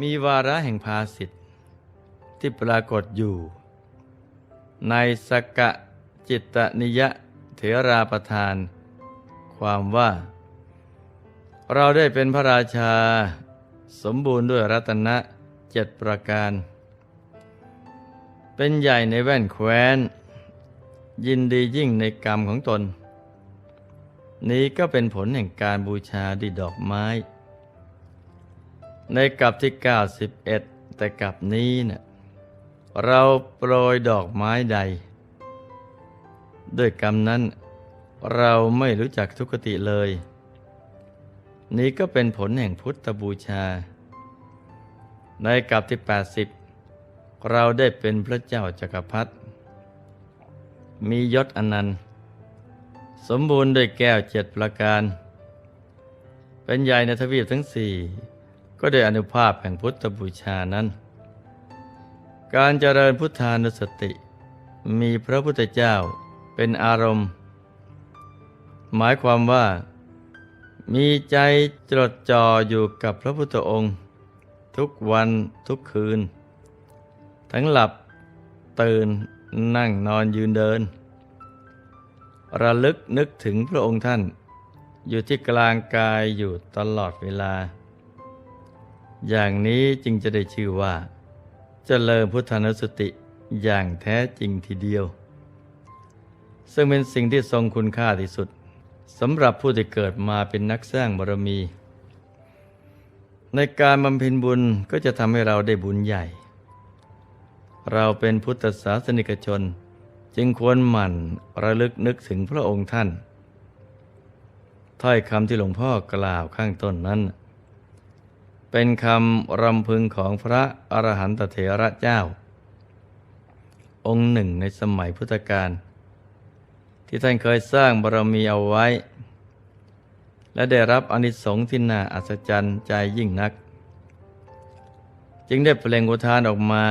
มีวาระแห่งภาสิทธิ์ที่ปรากฏอยู่ ในสกะจิตนิยะเถราประทาน ความว่า เราได้เป็นพระราชา สมบูรณ์ด้วยรัตนะเจ็ดประการ เป็นใหญ่ในแว่นแคว้น ยินดียิ่งในกรรมของตน นี้ก็เป็นผลแห่งการบูชาด้วยดอกไม้ ในกลับที่ 91 แต่กลับนี้เนะ่ะเราโปรยดอกไม้ใด ด้วยกรรมนั้น เราไม่รู้จักทุกขติเลย นี้ก็เป็นผลแห่งพุทธบูชา ในกลับที่ 80 เราได้เป็นพระเจ้าจักรพรรดิมียศอนันต์ สมบูรณ์ด้วยแก้วเจ็ดประการ เป็นใหญ่ในทวีปทั้งสี่ ก็ได้อนุภาพแห่งพุทธบูชานั้น การเจริญพุทธานุสติ มีพระพุทธเจ้าเป็นอารมณ์ หมายความว่า มีใจจดจ่ออยู่กับพระพุทธองค์ ทุกวันทุกคืน ทั้งหลับตื่นนั่งนอนยืนเดิน ระลึกนึกถึงพระองค์ท่าน อยู่ที่กลางกายอยู่ตลอดเวลา อย่างนี้จึงจะได้ชื่อว่าจเจริญพุทธานุสติอย่างแท้จริงทีเดียว ซึ่งเป็นสิ่งที่ทรงคุณค่าที่สุดสำหรับผู้ที่เกิดมาเป็นนักสร้างบารมี ในการบำเพ็ญบุญก็จะทำให้เราได้บุญใหญ่ เราเป็นพุทธศาสนิกชน จึงควรหมั่นระลึกนึกถึงพระองค์ท่าน ถ้อยคำที่หลวงพ่อกล่าวข้างต้นนั้น เป็นคำรำพึงของพระอรหันตเถระเจ้า องค์หนึ่งในสมัยพุทธกาลที่ท่านเคยสร้างบารมีเอาไว้ และได้รับอนิสงส์ที่น่าอัศจรรย์ใจยิ่งนัก จึงได้เปล่งอุทานออกมา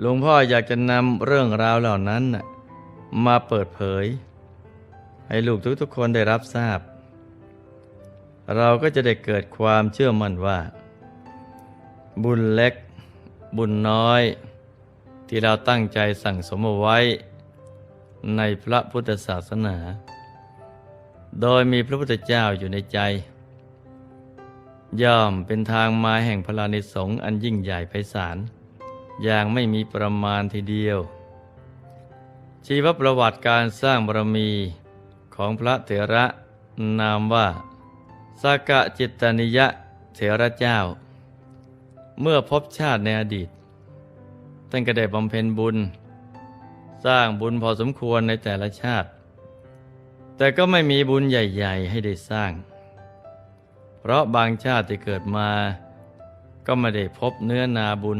หลวงพ่ออยากจะนำเรื่องราวเหล่านั้นมาเปิดเผย ให้ลูกทุกๆคนได้รับทราบ เราก็จะได้เกิดความเชื่อมั่นว่า บุญเล็ก บุญน้อย ที่เราตั้งใจสั่งสมเอาไว้ ในพระพุทธศาสนา โดยมีพระพุทธเจ้าอยู่ในใจ ย่อมเป็นทางมาแห่งพลานิสงส์อันยิ่งใหญ่ไพศาลอย่างไม่มีประมาณทีเดียว ชีวประวัติการสร้างบารมีของพระเถระนามว่า สากะจิตตนิยะเถระเจ้า เมื่อพบชาติในอดีตท่านก็ได้บำเพ็ญบุญ สร้างบุญพอสมควรในแต่ละชาติ แต่ก็ไม่มีบุญใหญ่ ๆ ให้ได้สร้าง เพราะบางชาติที่เกิดมา ก็ไม่ได้พบเนื้อนาบุญ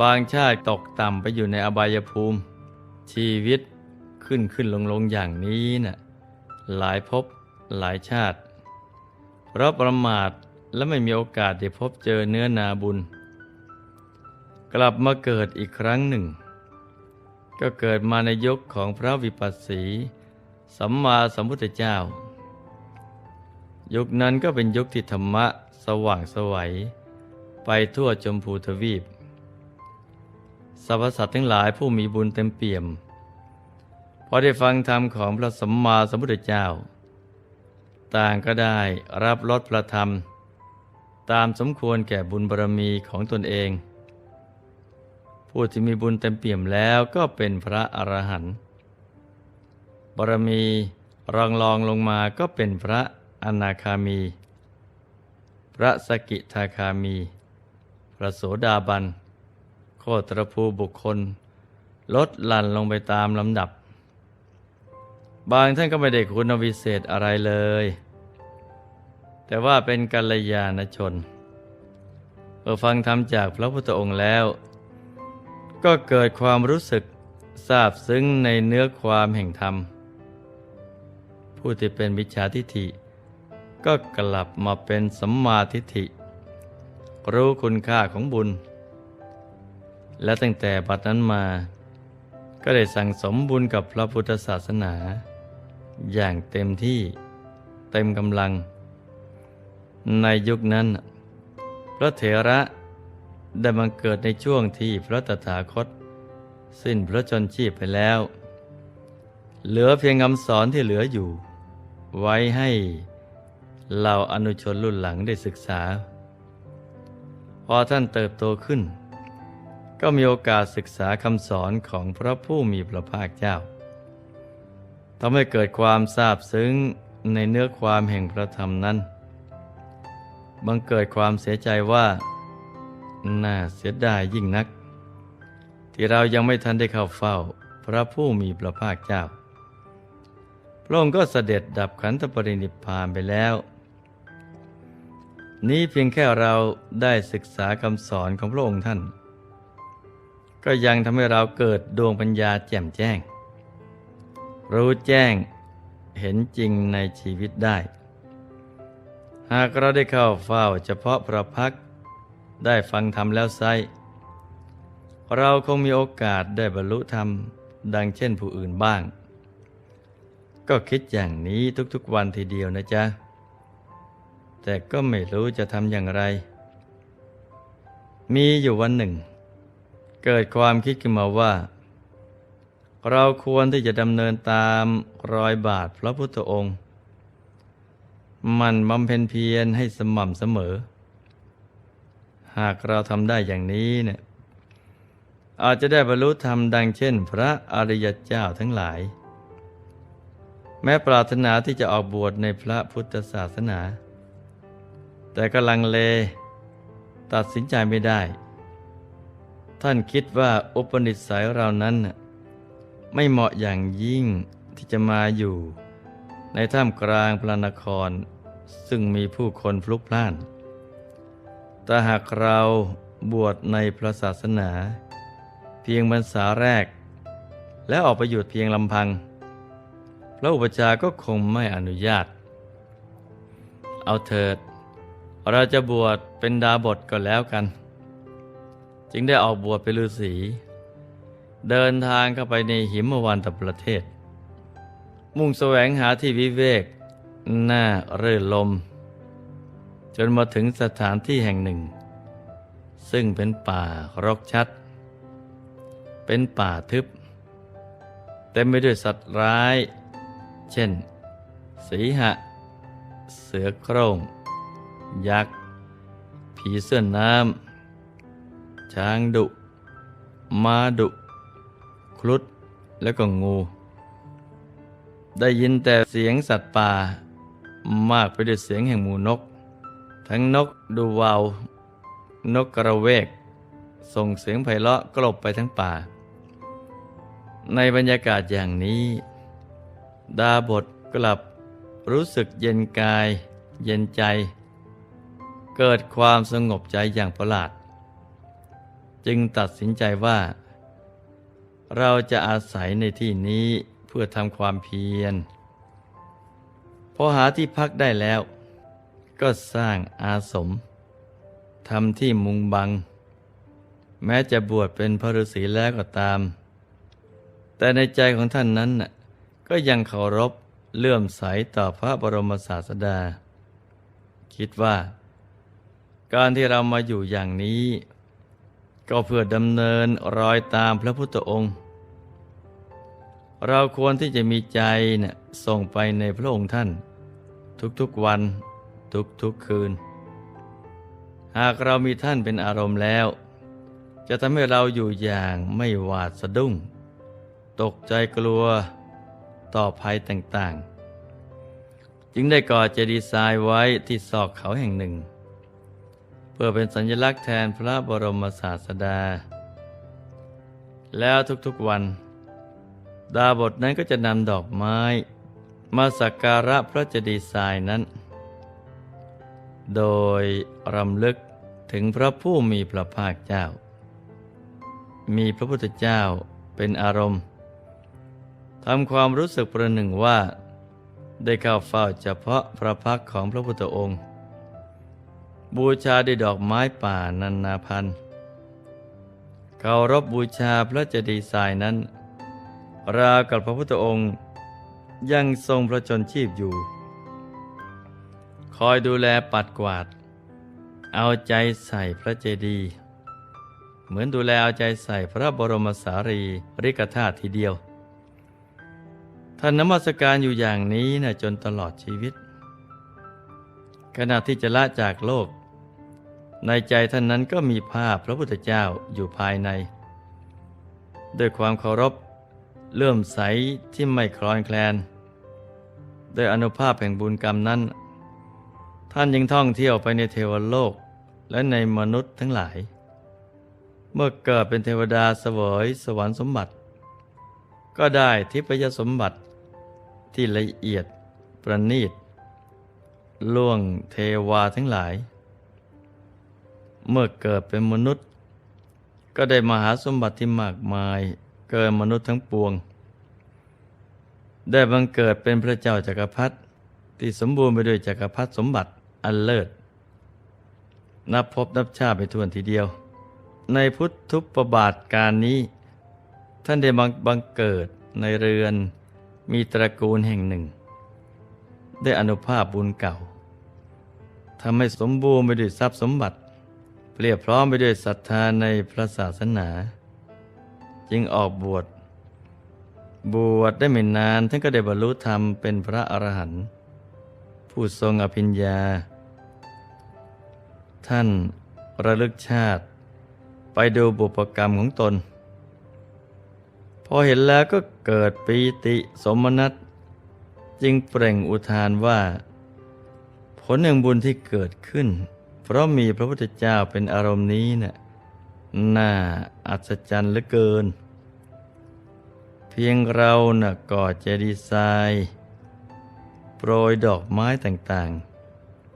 บางชาติตกต่ำไปอยู่ในอบายภูมิ ชีวิตขึ้นขึ้นลงลงอย่างนี้นะ่ะหลายภพหลายชาติ เพราะประมาทและไม่มีโอกาสได้พบเจอเนื้อนาบุญ กลับมาเกิดอีกครั้งหนึ่ง ก็เกิดมาในยุคของพระวิปัสสี สัมมาสัมพุทธเจ้า ยุคนั้นก็เป็นยุคที่ธรรมะสว่างสวัย ไปทั่วจมพูทวีปสรรพสัตว์ทั้งหลายผู้มีบุญเต็มเปี่ยมพอได้ฟังธรรมของพระสัมมาสัมพุทธเจ้า ต่างก็ได้รับรสพระธรรม ตามสมควรแก่บุญบารรมีของตนเอง ผู้ที่มีบุญเต็มเปี่ยมแล้วก็เป็นพระอรหันต์บารมีรองรองลงมาก็เป็นพระอนาคามี พระสกิทาคามี พระโสดาบัน โคตรภูบุคคล ลดหลั่นลงไปตามลำดับ บางท่านก็ไม่ได้คุณวิเศษอะไรเลย แต่ว่าเป็นกัลยาณชนเมื่อฟังธรรมจากพระพุทธองค์แล้ว ก็เกิดความรู้สึกซาบซึ้งในเนื้อความแห่งธรรม ผู้ที่เป็นวิชาทิฏฐิ ก็กลับมาเป็นสัมมาทิฏฐิ รู้คุณค่าของบุญ และตั้งแต่บัดนั้นมา ก็ได้สั่งสมบุญกับพระพุทธศาสนา อย่างเต็มที่เต็มกำลัง ในยุคนั้น พระเถระได้บังเกิดในช่วงที่พระตถาคต สิ้นพระชนชีพไปแล้ว เหลือเพียงคำสอนที่เหลืออยู่ ไว้ให้เหล่าอนุชนรุ่นหลังได้ศึกษา พอท่านเติบโตขึ้น ก็มีโอกาสศึกษาคำสอนของพระผู้มีพระภาคเจ้าทำให้เกิดความซาบซึ้งในเนื้อความแห่งพระธรรมนั้น บังเกิดความเสียใจว่า น่าเสียดายยิ่งนัก ที่เรายังไม่ทันได้เข้าเฝ้า พระผู้มีพระภาคเจ้า พระองค์ก็เสด็จดับขันธปรินิพพานไปแล้ว นี้เพียงแค่เราได้ศึกษาคำสอนของพระองค์ท่าน ก็ยังทำให้เราเกิดดวงปัญญาแจ่มแจ้ง รู้แจ้งเห็นจริงในชีวิตได้ หากเราได้เข้าเฝ้าเฉพาะพระพัก ได้ฟังธรรมแล้วไซเราคงมีโอกาสได้บรรลุธรรม ดังเช่นผู้อื่นบ้าง ก็คิดอย่างนี้ทุกๆวันทีเดียวนะจ๊ะ แต่ก็ไม่รู้จะทำอย่างไร มีอยู่วันหนึ่ง เกิดความคิดขึ้นมาว่า เราควรที่จะดำเนินตามรอยบาทพระพุทธองค์ มันบำเพ็ญเพียรให้สม่ำเสมอ หากเราทำได้อย่างนี้เนี่ยอาจจะได้บรรลุธรรมดังเช่น พระอริยเจ้าทั้งหลาย แม้ปรารถนาที่จะออกบวชในพระพุทธศาสนา แต่ก็ลังเลตัดสินใจไม่ได้ ท่านคิดว่าอุปนิสัยเรานั้น ไม่เหมาะอย่างยิ่งที่จะมาอยู่ ในท่ามกลางพระนคร ซึ่งมีผู้คนพลุกพล่าน แต่หากเราบวชในพระศาสนา เพียงพรรษาแรก และออกไปหยุดเพียงลำพัง พระอุปชาก็คงไม่อนุญาต เอาเถิด เราจะบวชเป็นดาบทก็แล้วกัน จึงได้ออกบวชเป็นฤาษีเดินทางเข้าไปในหิมวันตประเทศ มุ่งแสวงหาที่วิเวก หน้าเรื่นลม จนมาถึงสถานที่แห่งหนึ่ง ซึ่งเป็นป่ารกชัด เป็นป่าทึบ เต็มไปด้วยสัตว์ร้าย เช่น สีหะ เสือโคร่ง ยักษ์ ผีเสื้อน้ำ ช้างดุ ม้าดุ ครุฑ แล้วก็งูได้ยินแต่เสียงสัตว์ป่า มากไปด้วยเสียงแห่งหมูนก ทั้งนกดูวาวนกกระเวก ส่งเสียงไพเราะกลบไปทั้งป่า ในบรรยากาศอย่างนี้ ดาบทกลับรู้สึกเย็นกาย เย็นใจ เกิดความสงบใจอย่างประหลาด จึงตัดสินใจว่า เราจะอาศัยในที่นี้เพื่อทำความเพียร พอหาที่พักได้แล้ว ก็สร้างอาสมทำที่มุงบัง แม้จะบวชเป็นพระฤาษีแล้วก็ตาม แต่ในใจของท่านนั้นน่ะก็ยังเคารพเลื่อมใสต่อพระบรมศาสดา คิดว่า การที่เรามาอยู่อย่างนี้ ก็เพื่อดำเนินรอยตามพระพุทธองค์ เราควรที่จะมีใจเนะ่ยส่งไปในพระองค์ท่าน ทุกๆวัน ทุกๆคืน หากเรามีท่านเป็นอารมณ์แล้ว จะทำให้เราอยู่อย่างไม่หวาดสะดุ้ง ตกใจกลัวต่อภัยต่างๆ จึงได้ก่อเจดีย์ทรายไว้ที่ซอกเขาแห่งหนึ่ง เพื่อเป็นสัญลักษณ์แทนพระบรมศาสดา แล้วทุกๆวัน ดาบทนั้นก็จะนำดอกไม้ มาสักการะพระเจดีย์ทรายนั้น โดยรำลึกถึงพระผู้มีพระภาคเจ้า มีพระพุทธเจ้าเป็นอารมณ์ทำความรู้สึกประหนึ่งว่า ได้เข้าเฝ้าเฉพาะพระพักของพระพุทธองค์ บูชาด้วยดอกไม้ป่านันนาพันธ์เคารพบบูชาพระเจดีย์ทรายนั้น ราวกับพระพุทธองค์ ยังทรงพระชนชีพอยู่ คอยดูแลปัดกวาด เอาใจใส่พระเจดีย์เหมือนดูแลเอาใจใส่พระบรมสารีริกธาตุทีเดียว ท่านนมัสการอยู่อย่างนี้นะจนตลอดชีวิต ขณะที่จะละจากโลก ในใจท่านนั้นก็มีภาพพระพุทธเจ้าอยู่ภายใน ด้วยความเคารพเลื่อมใสที่ไม่คลอนแคลน โดยอนุภาพแห่งบุญกรรมนั้น ท่านยังท่องเที่ยวไปในเทวโลกและในมนุษย์ทั้งหลาย เมื่อเกิดเป็นเทวดาเสวยสวรรค์สมบัติ ก็ได้ทิพยสมบัติที่ละเอียดประณีตล่วงเทวาทั้งหลาย เมื่อเกิดเป็นมนุษย์ ก็ได้มหาสมบัติที่มากมายเกินมนุษย์ทั้งปวง ได้บังเกิดเป็นพระเจ้าจักรพรรดิที่สมบูรณ์ไปด้วยจักรพรรดิสมบัติอันเลิศ นับพบนับชาไปทวนทีเดียว ในพุทธุปบาทการนี้ ท่านได้บังบังเกิดในเรือนมีตระกูลแห่งหนึ่ง ได้อนุภาพบุญเก่าทำให้สมบูรณ์ไปด้วยทรัพย์สมบัติ เปรียบพร้อมไปด้วยศรัทธาในพระศาสนา จึงออกบวช บวชได้ไม่นานท่านก็ได้บรรลุธรรมเป็นพระอรหันต์ผู้ทรงอภิญญา ท่านระลึกชาติ ไปดูบุพกรรมของตน พอเห็นแล้วก็เกิดปีติสมนัตจึงเปล่งอุทานว่า ผลแห่งบุญที่เกิดขึ้น เพราะมีพระพุทธเจ้าเป็นอารมณ์นี้น่ะน่าอัศจรรย์เหลือเกิน เพียงเราน่ะก่อเจดีย์ทรายโปรยดอกไม้ต่าง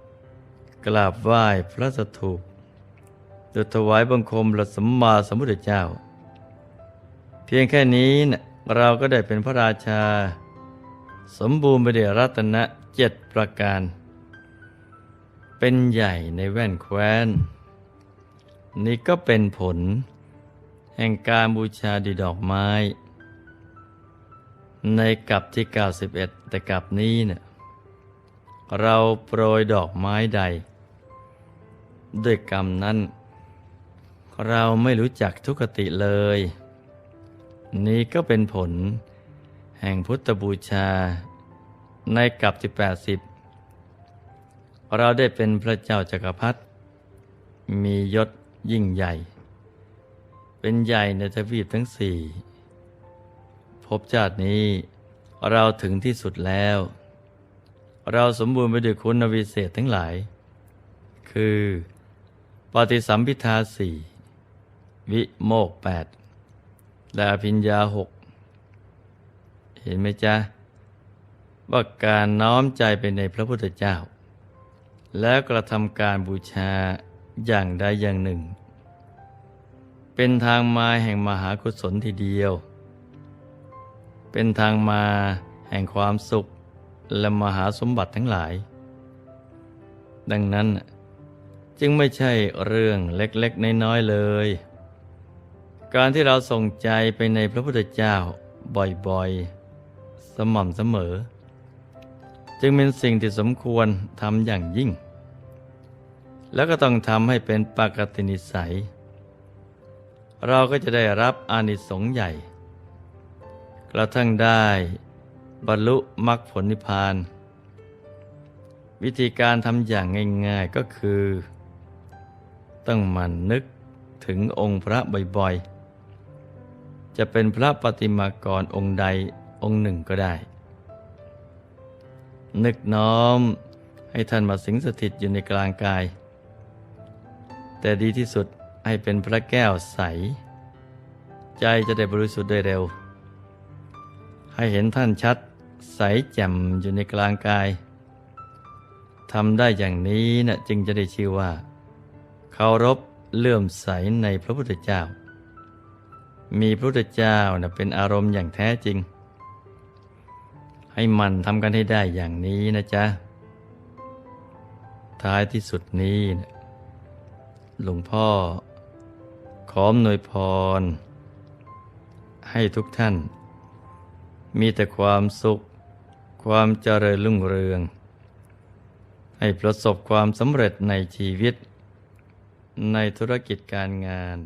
ๆ กราบไหว้พระสถูปดยถวายบังคมพระสัมมาสัมพุทธเจ้า เพียงแค่นี้นะเราก็ได้เป็นพระราชา สมบูรณ์ไปด้วยรัตนะเจ็ดประการ เป็นใหญ่ในแว่นแคว้น นี่ก็เป็นผล แห่งการบูชาดีดอกไม้ ในกับที่ 91 แต่กับนี้เนะ่ยเราโปรยดอกไม้ใด ด้วยกรรมนั้น เราไม่รู้จักทุกติเลย นี้ก็เป็นผล แห่งพุทธบูชา ในกับที่ 80 เราได้เป็นพระเจ้าจักรพรรดิมียศยิ่งใหญ่ เป็นใหญ่ในทวีปทั้งสี่ พบชาตินี้ เราถึงที่สุดแล้ว เราสมบูรณ์ไปด้วยคุณวิเศษทั้งหลาย คือ ปฏิสัมพิทาสี่วิโมกแปดและอภิญญาหกเห็นไหมจ๊ะ ว่าการน้อมใจไปในพระพุทธเจ้า แล้วกระทำการบูชาอย่างใดอย่างหนึ่ง เป็นทางมาแห่งมหากุศลทีเดียว เป็นทางมาแห่งความสุขและมหาสมบัติทั้งหลาย ดังนั้นจึงไม่ใช่เรื่องเล็กๆ น้อยๆเลย การที่เราส่งใจไปในพระพุทธเจ้าบ่อยๆ สม่ำเสมอ จึงเป็นสิ่งที่สมควรทำอย่างยิ่ง แล้วก็ต้องทำให้เป็นปกตินิสัย เราก็จะได้รับอานิสงส์ใหญ่ กระทั่งได้บรรลุมรรคผลนิพพาน วิธีการทำอย่างง่าย ๆก็คือ ต้องหมันนึกถึงองค์พระบ่อยๆ จะเป็นพระปฏิมากรองค์ใดองค์หนึ่งก็ได้ นึกน้อมให้ท่านมาสิงสถิตอยู่ในกลางกาย แต่ดีที่สุดให้เป็นพระแก้วใส ใจจะได้บริสุทธิ์ได้เร็ว ให้เห็นท่านชัดใสแจ่มอยู่ในกลางกายทำได้อย่างนี้นะจึงจะได้ชื่อว่าเคารพเลื่อมใสในพระพุทธเจ้า มีพระพุทธเจ้านะเป็นอารมณ์อย่างแท้จริง ให้มันทำกันให้ได้อย่างนี้นะจ๊ะ ท้ายที่สุดนี้นะหลวงพ่อ ขออำนวยพร ให้ทุกท่าน มีแต่ความสุข ความเจริญรุ่งเรือง ให้ประสบความสำเร็จในชีวิต ในธุรกิจการงาน